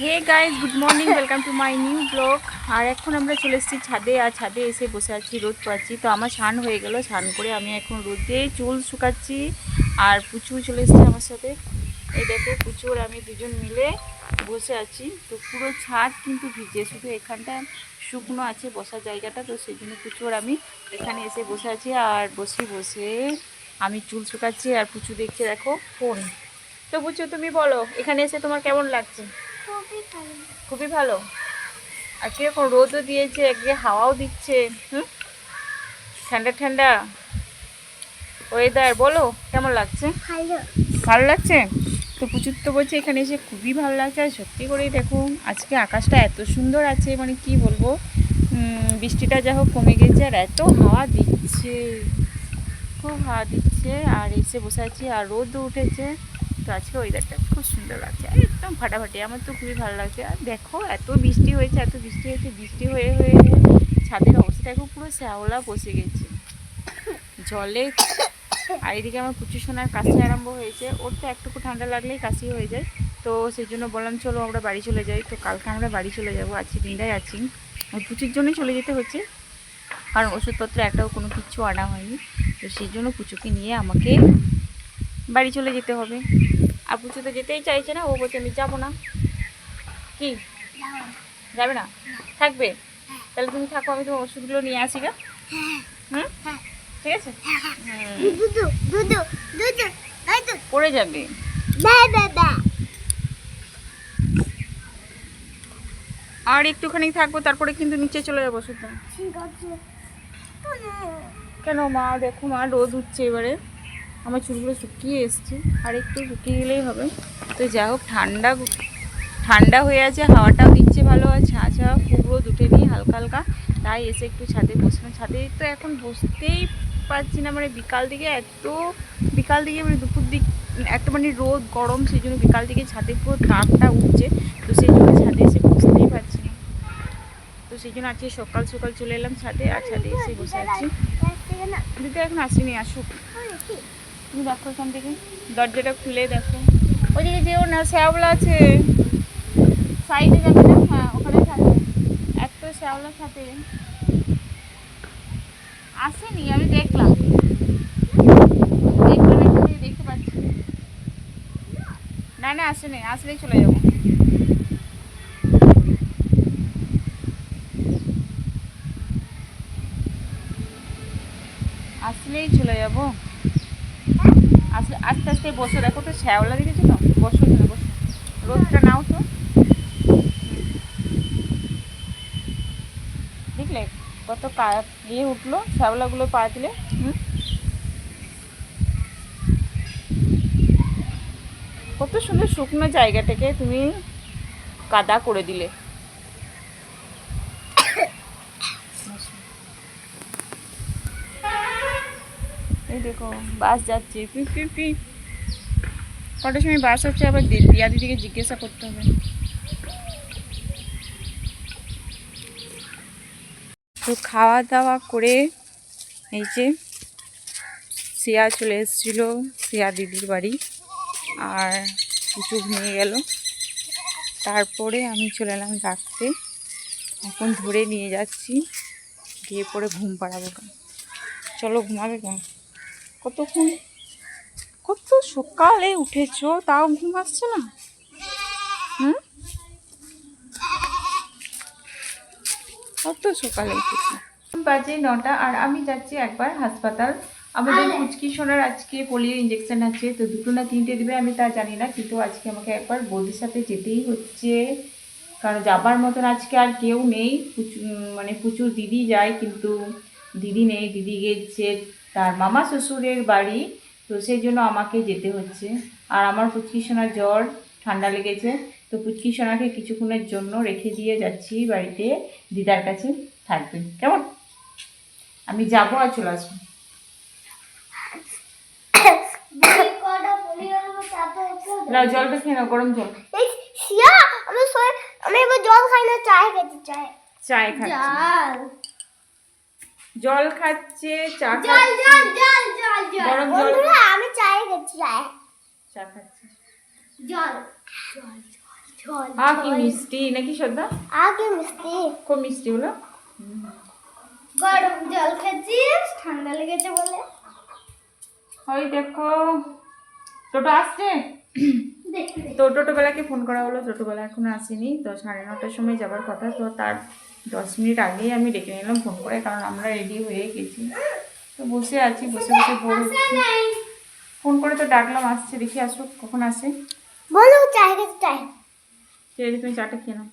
Hey guys good morning welcome to my new blog আর এখন আমরা চলে এসেছি ছাদে, আর ছাদে এসে বসে আছি, রোদ পাচ্ছি। তো আমার স্নান হয়ে গেল, স্নান করে আমি এখন রোদে চুল শুকাচ্ছি। আর পুচু চলে এসেছে আমার সাথে। এই দেখো, পুচু আর আমি দুজন মিলে বসে আছি। তো পুরো ছাদ কিন্তু ভিজে, শুধু এখানটা শুকনো আছে বসার জায়গাটা। তো সেই জন্য পুচু আর আমি এখানে এসে বসে আছি, আর বসে বসে আমি চুল শুকাচ্ছি। আর পুচু দেখছে, দেখো, ফোন। তো পুচু, তুমি বলো, এখানে এসে তোমার কেমন লাগছে? খুবই ভালো। আর কীরকম রোদও দিয়েছে একদিকে হাওয়াও দিচ্ছে হুম? ঠান্ডা ঠান্ডা ওয়েদার বলো কেমন লাগছে? ভালো। লাগছে? তো প্রচুর তো বলছে এখানে এসে খুবই ভালো লাগছে আর সত্যি করেই দেখো আজকে আকাশটা এত সুন্দর আছে মানে কি বলব? বৃষ্টিটা যা হোক কমে গেছে আর এত হাওয়া দিচ্ছে। খুব হাওয়া দিচ্ছে আর এসে বসে আছি আর রোদও উঠেছে। তো আজকে ওয়েদারটা খুব সুন্দর লাগছে, একদম ফাটাফাটি। আমার তো খুবই ভালো লাগছে। আর দেখো, এত বৃষ্টি হয়েছে, এত বৃষ্টি হয়েছে, বৃষ্টি হয়ে হয়ে ছাদের অবস্থা এখন পুরো শ্যাওলা বসে গেছে। জলে আর এদিকে আমার কুচু সোনার কাশি আরম্ভ হয়েছে। ওর তো একটুকু ঠান্ডা লাগলেই কাশি হয়ে যায়। তো সেই জন্য বললাম, চলো আমরা বাড়ি চলে যাই। তো কালকে আমরা বাড়ি চলে যাব, আজকে দিনটাই আছি। পুচুর জন্যই চলে যেতে হচ্ছে। কারণ ওষুধপত্র একটাও কোনো কিচ্ছু আনা হয়নি। তো সেই জন্য পুচুকে নিয়ে আমাকে বাড়ি চলে যেতে হবে। আর পুচু তো যেতেই চাইছে না ও বলছে আমি যাব না। কি? যাবে না? থাকবে? তাহলে তুমি থাকো আমি তোমার ওষুধগুলো নিয়ে আসি গা। হুম? ঠিক আছে? পড়ে যাবে। আর একটুখানি থাকব তারপরে কিন্তু নিচে চলে যাব শুধু কেন মা দেখো মা রোদ উঠছে এবারে। আমার চুলগুলো শুকিয়ে এসছে, আর একটু শুকিয়ে গেলেই হবে। তো যাই হোক, ঠান্ডা ঠান্ডা হয়ে আছে, হাওয়াটাও দিচ্ছে ভালো, আর ছা ছা খুব রোদ উঠেনি হালকা হালকা। তাই এসে একটু ছাদে বসলাম। ছাদে তো এখন বসতেই পারছি না মানে বিকাল দিকে এত, বিকাল দিকে মানে দুপুর দিক একটা মানে রোদ, গরম, সেই জন্য বিকাল দিকে ছাদে পুরো তাপটা উঠছে। তো সেই জন্য ছাদে এসে বসতেই পারছি না। তো সেই জন্য আজকে সকাল সকাল চলে এলাম ছাদে, আর ছাদে এসে বসে আছি। দিদি এখন আসেনি, আসুক। তুমি দেখো এখান থেকে। দরজাটা খুলে দেখো। ওইদিকে যেও না শ্যাওলা আছে। সাইডে যাবে না? হ্যাঁ ওখানে থাকবে এত শ্যাওলার সাথে। আসেনি আমি দেখলাম। দেখতে পাচ্ছি। না না আসেনি আসলেই চলে যাব। আসলেই চলে যাব। আস্তে আস্তে বসে, দেখো তো শ্যাওলা দেখেছ তো? বসো এখানে, বসো। রোদটা নাও তো। দেখলে কত ইয়ে উঠল, শ্যাওলাগুলো পা দিলে। হুম? কত সুন্দর শুকনো জায়গাটাকে তুমি কাদা করে দিলে। এই দেখো, বাস যাচ্ছে। পি পি পি কটার সময় বাস হচ্ছে? আবার দিয়া দিদিকে জিজ্ঞাসা করতে হবে। তো খাওয়া দাওয়া করে এই যে সিয়া চলে এসেছিল, সিয়া দিদির বাড়ি। আর কিছু ঘুমিয়ে গেল। তারপরে আমি চলে এলাম রাখতে এখন ধরে নিয়ে যাচ্ছি। গিয়ে পরে ঘুম পাড়াবো চলো, ঘুমাবে কেন? কতক্ষণ? কত সকালে উঠেছো? তাও ঘুম আসছে না? হুম? কত সকালে উঠেছো? বাজে নটা আর আমি যাচ্ছি একবার হাসপাতাল। আমাদের কুচকি সোনার আজকে পোলিও ইঞ্জেকশন আছে, তো দুটো না তিনটে দেবে, আমি তা জানি না, কিন্তু আজকে আমাকে একবার বৌদির সাথে যেতেই হচ্ছে। কারণ যাবার মতন আজকে আর কেউ নেই। মানে প্রচুর দিদি যায়, কিন্তু দিদি নেই, দিদি গেছে। তার মামা শ্বশুরের বাড়ি তো সেই জন্য আমাকে যেতে হচ্ছে। আর আমার পুচকি সোনার জ্বর ঠান্ডা লেগেছে তো পুচকি সোনাকে কিছুক্ষণের জন্য রেখে দিয়ে যাচ্ছি বাড়িতে। দিদার কাছে থাকবে। কেমন? আমি যাব আর চলে আসব। নাও জলটা খেয়ে নাও গরম জল। আমি আমি এবার জল খাই না চায় খেতে চাই। চায় খাচ্ছে। জল খাচ্ছে চা জল জল জল জল জল। গরম জল। বন্ধুরা আমি চায় খেতে চাই চা খাচ্ছে। জল জল জল জল আ কি মিষ্টি নাকি শ্রদ্ধা? আগে মিষ্টি? খুব মিষ্টি হলো গরম জল খেয়েছিস? ঠান্ডা লেগেছে বলে। ওই দেখো টোটো আসছে? তো টোটোবেলাকে ফোন করা হলো টোটোবেলা এখন আসেনি তো সাড়ে নটার সময় যাবার কথা তো তার দশ মিনিট আগেই আমি ডেকে নিলাম ফোন করে কারণ আমরা রেডি হয়ে গেছি। তো বসে আছি বসে বসে বোর হচ্ছে ফোন করে তো ডাকলাম আসছে দেখি আসুক কখন আসে? বলো চাই ঠিক আছে তুমি চাটা খেয়ে নাও।